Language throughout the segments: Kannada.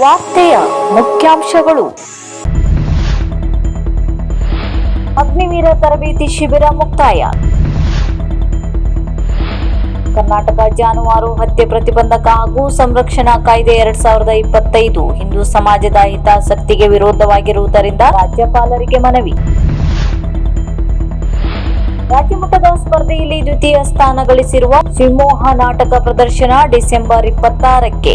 ವಾರ್ತೆಯ ಮುಖ್ಯಾಂಶಗಳು. ಅಗ್ನಿವೀರ ತರಬೇತಿ ಶಿಬಿರ ಮುಕ್ತಾಯ. ಕರ್ನಾಟಕ ಜಾನುವಾರು ಹತ್ಯೆ ಪ್ರತಿಬಂಧಕ ಹಾಗೂ ಸಂರಕ್ಷಣಾ ಕಾಯ್ದೆ ಎರಡ್ ಸಾವಿರದ ಇಪ್ಪತ್ತೈದು ಹಿಂದೂ ಸಮಾಜದ ಹಿತಾಸಕ್ತಿಗೆ ವಿರೋಧವಾಗಿರುವುದರಿಂದ ರಾಜ್ಯಪಾಲರಿಗೆ ಮನವಿ. ರಾಜ್ಯಮಟ್ಟದ ಸ್ಪರ್ಧೆಯಲ್ಲಿ ದ್ವಿತೀಯ ಸ್ಥಾನ ಗಳಿಸಿರುವ ಸಿಂಹೋಹ ನಾಟಕ ಪ್ರದರ್ಶನ ಡಿಸೆಂಬರ್ ಇಪ್ಪತ್ತಾರಕ್ಕೆ.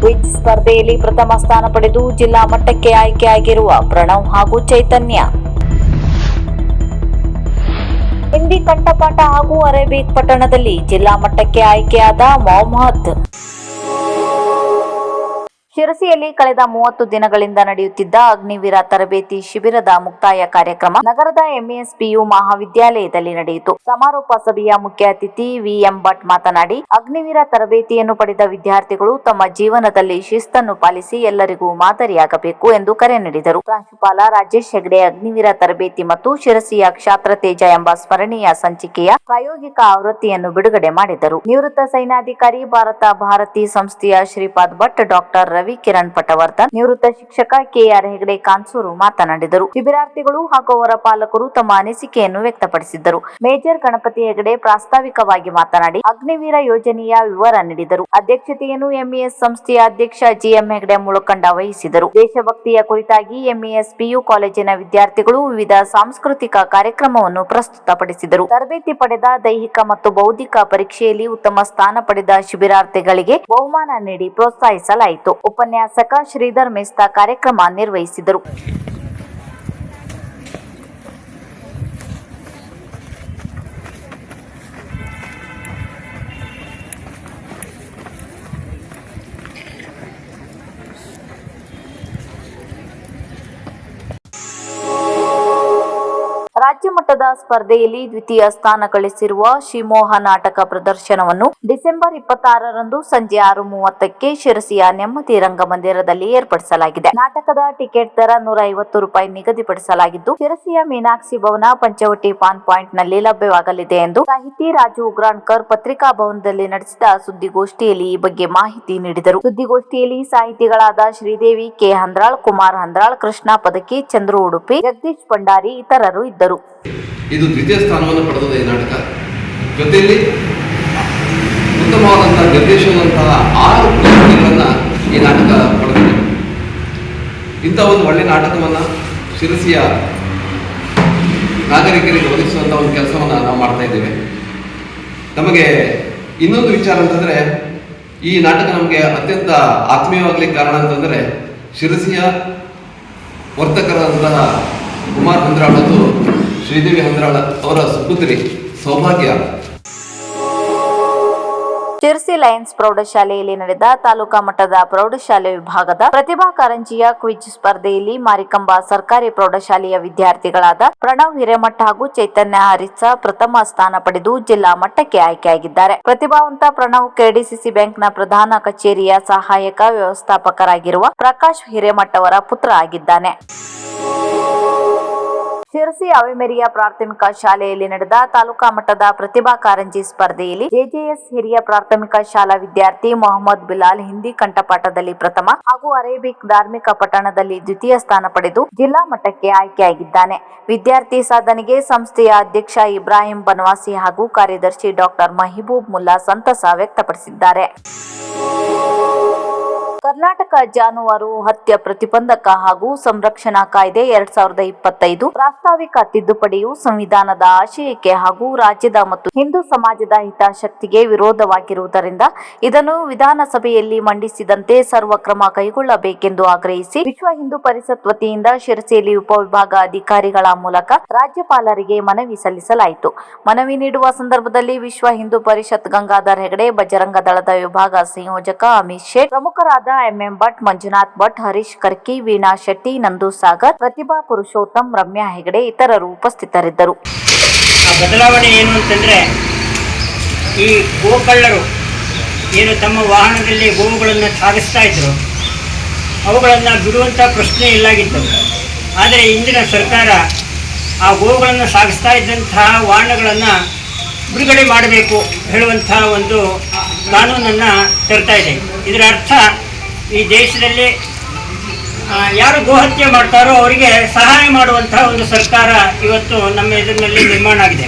ಕ್ವಿಜ್ ಸ್ಪರ್ಧೆಯಲ್ಲಿ ಪ್ರಥಮ ಸ್ಥಾನ ಪಡೆದು ಜಿಲ್ಲಾ ಮಟ್ಟಕ್ಕೆ ಆಯ್ಕೆಯಾಗಿರುವ ಪ್ರಣವ್ ಹಾಗೂ ಚೈತನ್ಯ. ಹಿಂದಿ ಕಂಠಪಾಠ ಹಾಗೂ ಅರೇಬಿಕ್ ಪಟ್ಟಣದಲ್ಲಿ ಜಿಲ್ಲಾ ಮಟ್ಟಕ್ಕೆ ಆಯ್ಕೆಯಾದ ಮೊಹಮ್ಮದ್. ಶಿರಸಿಯಲ್ಲಿ ಕಳೆದ ಮೂವತ್ತು ದಿನಗಳಿಂದ ನಡೆಯುತ್ತಿದ್ದ ಅಗ್ನಿವೀರ ತರಬೇತಿ ಶಿಬಿರದ ಮುಕ್ತಾಯ ಕಾರ್ಯಕ್ರಮ ನಗರದ ಎಂಇಎಸ್ ಪಿಯು ಮಹಾವಿದ್ಯಾಲಯದಲ್ಲಿ ನಡೆಯಿತು. ಸಮಾರೋಪ ಸಭೆಯ ಮುಖ್ಯ ಅತಿಥಿ ವಿಎಂ ಭಟ್ ಮಾತನಾಡಿ, ಅಗ್ನಿವೀರ ತರಬೇತಿಯನ್ನು ಪಡೆದ ವಿದ್ಯಾರ್ಥಿಗಳು ತಮ್ಮ ಜೀವನದಲ್ಲಿ ಶಿಸ್ತನ್ನು ಪಾಲಿಸಿ ಎಲ್ಲರಿಗೂ ಮಾದರಿಯಾಗಬೇಕು ಎಂದು ಕರೆ ನೀಡಿದರು. ಪ್ರಾಂಶುಪಾಲ ರಾಜೇಶ್ ಹೆಗ್ಡೆ ಅಗ್ನಿವೀರ ತರಬೇತಿ ಮತ್ತು ಶಿರಸಿಯ ಕ್ಷಾತ್ರ ತೇಜ ಎಂಬ ಸ್ಮರಣೀಯ ಸಂಚಿಕೆಯ ಪ್ರಾಯೋಗಿಕ ಆವೃತ್ತಿಯನ್ನು ಬಿಡುಗಡೆ ಮಾಡಿದರು. ನಿವೃತ್ತ ಸೈನ್ಯಾಧಿಕಾರಿ ಭಾರತ ಭಾರತಿ ಸಂಸ್ಥೆಯ ಶ್ರೀಪಾದ್ ಭಟ್, ಡಾಕ್ಟರ್ ರವಿ, ಕಿರಣ್ ಪಟವರ್ಧನ್, ನಿವೃತ್ತ ಶಿಕ್ಷಕ ಕೆಆರ್ ಹೆಗಡೆ, ಕಾನ್ಸೂರು ಮಾತನಾಡಿದರು. ಶಿಬಿರಾರ್ಥಿಗಳು ಹಾಗೂ ಅವರ ಪಾಲಕರು ತಮ್ಮ ಅನಿಸಿಕೆಯನ್ನು ವ್ಯಕ್ತಪಡಿಸಿದ್ದರು. ಮೇಜರ್ ಗಣಪತಿ ಹೆಗಡೆ ಪ್ರಾಸ್ತಾವಿಕವಾಗಿ ಮಾತನಾಡಿ, ಅಗ್ನಿವೀರ ಯೋಜನೆಯ ವಿವರ ನೀಡಿದರು. ಅಧ್ಯಕ್ಷತೆಯನ್ನು ಎಂಇಎಸ್ ಸಂಸ್ಥೆಯ ಅಧ್ಯಕ್ಷ ಜಿಎಂ ಹೆಗಡೆ ಮುಳಕಂಡ ವಹಿಸಿದರು. ದೇಶಭಕ್ತಿಯ ಕುರಿತಾಗಿ ಎಂಇಎಸ್ ಪಿಯು ಕಾಲೇಜಿನ ವಿದ್ಯಾರ್ಥಿಗಳು ವಿವಿಧ ಸಾಂಸ್ಕೃತಿಕ ಕಾರ್ಯಕ್ರಮವನ್ನು ಪ್ರಸ್ತುತಪಡಿಸಿದರು. ತರಬೇತಿ ಪಡೆದ ದೈಹಿಕ ಮತ್ತು ಬೌದ್ಧಿಕ ಪರೀಕ್ಷೆಯಲ್ಲಿ ಉತ್ತಮ ಸ್ಥಾನ ಪಡೆದ ಶಿಬಿರಾರ್ಥಿಗಳಿಗೆ ಬಹುಮಾನ ನೀಡಿ ಪ್ರೋತ್ಸಾಹಿಸಲಾಯಿತು. ಉಪನ್ಯಾಸಕ ಶ್ರೀಧರ್ ಮೆಸ್ತಾ ಕಾರ್ಯಕ್ರಮ ನಿರ್ವಹಿಸಿದರು. ರಾಜ್ಯ ಮಟ್ಟದ ಸ್ಪರ್ಧೆಯಲ್ಲಿ ದ್ವಿತೀಯ ಸ್ಥಾನ ಗಳಿಸಿರುವ ಶಿಮೋಹ ನಾಟಕ ಪ್ರದರ್ಶನವನ್ನು ಡಿಸೆಂಬರ್ ಇಪ್ಪತ್ತಾರರಂದು ಸಂಜೆ ಆರು ಮೂವತ್ತಕ್ಕೆ ಶಿರಸಿಯ ನೆಮ್ಮದಿ ರಂಗಮಂದಿರದಲ್ಲಿ ಏರ್ಪಡಿಸಲಾಗಿದೆ. ನಾಟಕದ ಟಿಕೆಟ್ ದರ ನೂರ ಐವತ್ತು ರೂಪಾಯಿ ನಿಗದಿಪಡಿಸಲಾಗಿದ್ದು, ಶಿರಸಿಯ ಮೀನಾಕ್ಷಿ ಭವನ ಪಂಚವಟಿ ಪಾನ್ ಪಾಯಿಂಟ್ನಲ್ಲಿ ಲಭ್ಯವಾಗಲಿದೆ ಎಂದು ಸಾಹಿತಿ ರಾಜು ಉಗ್ರಾಣ್ಕರ್ ಪತ್ರಿಕಾ ಭವನದಲ್ಲಿ ನಡೆಸಿದ ಸುದ್ದಿಗೋಷ್ಠಿಯಲ್ಲಿ ಈ ಬಗ್ಗೆ ಮಾಹಿತಿ ನೀಡಿದರು. ಸುದ್ದಿಗೋಷ್ಠಿಯಲ್ಲಿ ಸಾಹಿತಿಗಳಾದ ಶ್ರೀದೇವಿ ಕೆ. ಹಂದ್ರಾಳ್, ಕುಮಾರ್ ಹಂದ್ರಾಳ್, ಕೃಷ್ಣ ಪದಕಿ ಚಂದ್ರು ಉಡುಪಿ ಜಗದೀಶ್ ಭಂಡಾರಿ ಇತರರು ಇದ್ದರು. ಇದು ದ್ವಿತೀಯ ಸ್ಥಾನವನ್ನು ಪಡೆದಿದೆ ಈ ನಾಟಕ. ಜೊತೆಯಲ್ಲಿ ಉತ್ತಮವಾದಂತಹ ನಿರ್ದೇಶನದಂತಹ ಆರು ಪ್ರಶಸ್ತಿಗಳನ್ನು ಈ ನಾಟಕ ಪಡೆದಿದೆ. ಇಂಥ ಒಂದು ಒಳ್ಳೆಯ ನಾಟಕವನ್ನು ಶಿರಸಿಯ ನಾಗರಿಕರಿಗೆ ಒದಗಿಸುವಂಥ ಒಂದು ಕೆಲಸವನ್ನು ನಾವು ಮಾಡ್ತಾ ಇದ್ದೇವೆ. ನಮಗೆ ಇನ್ನೊಂದು ವಿಚಾರ ಅಂತಂದರೆ, ಈ ನಾಟಕ ನಮಗೆ ಅತ್ಯಂತ ಆತ್ಮೀಯವಾಗಲಿಕ್ಕೆ ಕಾರಣ ಅಂತಂದರೆ, ಶಿರಸಿಯ ವರ್ತಕರಾದಂತಹ ಕುಮಾರ್ ಹಂದ್ರಾಳ್ ಮತ್ತು ಶ್ರೀದೇವಿ ಹಂದ್ರಾಳ ಅವರ ಸುಪುತ್ರಿ ಸೌಭಾಗ್ಯ. ಶಿರ್ಸಿ ಲಯನ್ಸ್ ಪ್ರೌಢಶಾಲೆಯಲ್ಲಿ ನಡೆದ ತಾಲೂಕಾ ಮಟ್ಟದ ಪ್ರೌಢಶಾಲೆ ವಿಭಾಗದ ಪ್ರತಿಭಾ ಕಾರಂಜಿಯ ಕ್ವಿಜ್ ಸ್ಪರ್ಧೆಯಲ್ಲಿ ಮಾರಿಕಂಬ ಸರ್ಕಾರಿ ಪ್ರೌಢಶಾಲೆಯ ವಿದ್ಯಾರ್ಥಿಗಳಾದ ಪ್ರಣವ್ ಹಿರೇಮಠ ಹಾಗೂ ಚೈತನ್ಯ ಹರಿಸ ಪ್ರಥಮ ಸ್ಥಾನ ಪಡೆದು ಜಿಲ್ಲಾ ಮಟ್ಟಕ್ಕೆ ಆಯ್ಕೆಯಾಗಿದ್ದಾರೆ. ಪ್ರತಿಭಾವಂತ ಪ್ರಣವ್ ಕೆಡಿಸಿಸಿ ಬ್ಯಾಂಕ್ನ ಪ್ರಧಾನ ಕಚೇರಿಯ ಸಹಾಯಕ ವ್ಯವಸ್ಥಾಪಕರಾಗಿರುವ ಪ್ರಕಾಶ್ ಹಿರೇಮಠ್ ಅವರ ಪುತ್ರ ಆಗಿದ್ದಾನೆ. ಶಿರಸಿ ಅವಿಮೆರಿಯ ಪ್ರಾಥಮಿಕ ಶಾಲೆಯಲ್ಲಿ ನಡೆದ ತಾಲೂಕಾ ಮಟ್ಟದ ಪ್ರತಿಭಾ ಕಾರಂಜಿ ಸ್ಪರ್ಧೆಯಲ್ಲಿ ಜೆಜೆಎಸ್ ಹಿರಿಯ ಪ್ರಾಥಮಿಕ ಶಾಲಾ ವಿದ್ಯಾರ್ಥಿ ಮೊಹಮ್ಮದ್ ಬಿಲಾಲ್ ಹಿಂದಿ ಕಂಠಪಾಠದಲ್ಲಿ ಪ್ರಥಮ ಹಾಗೂ ಅರೇಬಿಕ್ ಧಾರ್ಮಿಕ ಪಟ್ಟಣದಲ್ಲಿ ದ್ವಿತೀಯ ಸ್ಥಾನ ಪಡೆದು ಜಿಲ್ಲಾ ಮಟ್ಟಕ್ಕೆ ಆಯ್ಕೆಯಾಗಿದ್ದಾನೆ. ವಿದ್ಯಾರ್ಥಿ ಸಾಧನೆಗೆ ಸಂಸ್ಥೆಯ ಅಧ್ಯಕ್ಷ ಇಬ್ರಾಹಿಂ ಬನವಾಸಿ ಹಾಗೂ ಕಾರ್ಯದರ್ಶಿ ಡಾಕ್ಟರ್ ಮಹಿಬೂಬ್ ಮುಲ್ಲಾ ಸಂತಸ ವ್ಯಕ್ತಪಡಿಸಿದ್ದಾರೆ. ಕರ್ನಾಟಕ ಜಾನುವಾರು ಹತ್ಯೆ ಪ್ರತಿಬಂಧಕ ಹಾಗೂ ಸಂರಕ್ಷಣಾ ಕಾಯ್ದೆ ಎರಡ್ ಸಾವಿರದ ಇಪ್ಪತ್ತೈದು. ಪ್ರಾಸ್ತಾವಿಕ ತಿದ್ದುಪಡಿಯು ಸಂವಿಧಾನದ ಆಶಯಕ್ಕೆ ಹಾಗೂ ರಾಜ್ಯದ ಮತ್ತು ಹಿಂದೂ ಸಮಾಜದ ಹಿತಾಸಕ್ತಿಗೆ ವಿರೋಧವಾಗಿರುವುದರಿಂದ ಇದನ್ನು ವಿಧಾನಸಭೆಯಲ್ಲಿ ಮಂಡಿಸಿದಂತೆ ಸರ್ವ ಕ್ರಮ ಕೈಗೊಳ್ಳಬೇಕೆಂದು ಆಗ್ರಹಿಸಿ ವಿಶ್ವ ಹಿಂದೂ ಪರಿಷತ್ ವತಿಯಿಂದ ಶಿರಸಿಯಲ್ಲಿ ಉಪವಿಭಾಗ ಅಧಿಕಾರಿಗಳ ಮೂಲಕ ರಾಜ್ಯಪಾಲರಿಗೆ ಮನವಿ ಸಲ್ಲಿಸಲಾಯಿತು. ಮನವಿ ನೀಡುವ ಸಂದರ್ಭದಲ್ಲಿ ವಿಶ್ವ ಹಿಂದೂ ಪರಿಷತ್ ಗಂಗಾಧರ್ ಹೆಗಡೆ, ಬಜರಂಗ ದಳದ ವಿಭಾಗ ಸಂಯೋಜಕ ಅಮಿತ್ ಶೇಟ್, ಪ್ರಮುಖರಾದ ಎಂಎಂ ಭಟ್, ಮಂಜುನಾಥ್ ಭಟ್, ಹರೀಶ್ ಕರ್ಕಿ, ವೀಣಾ ಶೆಟ್ಟಿ, ನಂದು ಸಾಗರ್, ಪ್ರತಿಭಾ ಪುರುಷೋತ್ತಮ್, ರಮ್ಯಾ ಹೆಗಡೆ ಇತರರು ಉಪಸ್ಥಿತರಿದ್ದರು. ಬದಲಾವಣೆ ಏನು ಅಂತಂದರೆ, ಈ ಗೋಕಳ್ಳರು ಏನು ತಮ್ಮ ವಾಹನದಲ್ಲಿ ಗೋವುಗಳನ್ನು ಸಾಗಿಸ್ತಾ ಇದ್ದರು ಅವುಗಳನ್ನು ಬಿಡುವಂಥ ಪ್ರಶ್ನೆ ಇಲ್ಲಾಗಿತ್ತು. ಆದರೆ ಇಂದಿನ ಸರ್ಕಾರ ಆ ಗೋವುಗಳನ್ನು ಸಾಗಿಸ್ತಾ ಇದ್ದಂತಹ ವಾಹನಗಳನ್ನು ಬಿಡುಗಡೆ ಮಾಡಬೇಕು ಹೇಳುವಂತಹ ಒಂದು ಕಾನೂನನ್ನು ತರ್ತಾ ಇದೆ. ಇದರ ಅರ್ಥ ಈ ದೇಶದಲ್ಲಿ ಯಾರು ಗೋಹತ್ಯೆ ಮಾಡ್ತಾರೋ ಅವರಿಗೆ ಸಹಾಯ ಮಾಡುವಂತಹ ಒಂದು ಸರ್ಕಾರ ಇವತ್ತು ನಮ್ಮ ಎದುರಿನಲ್ಲಿ ನಿರ್ಮಾಣ ಆಗಿದೆ.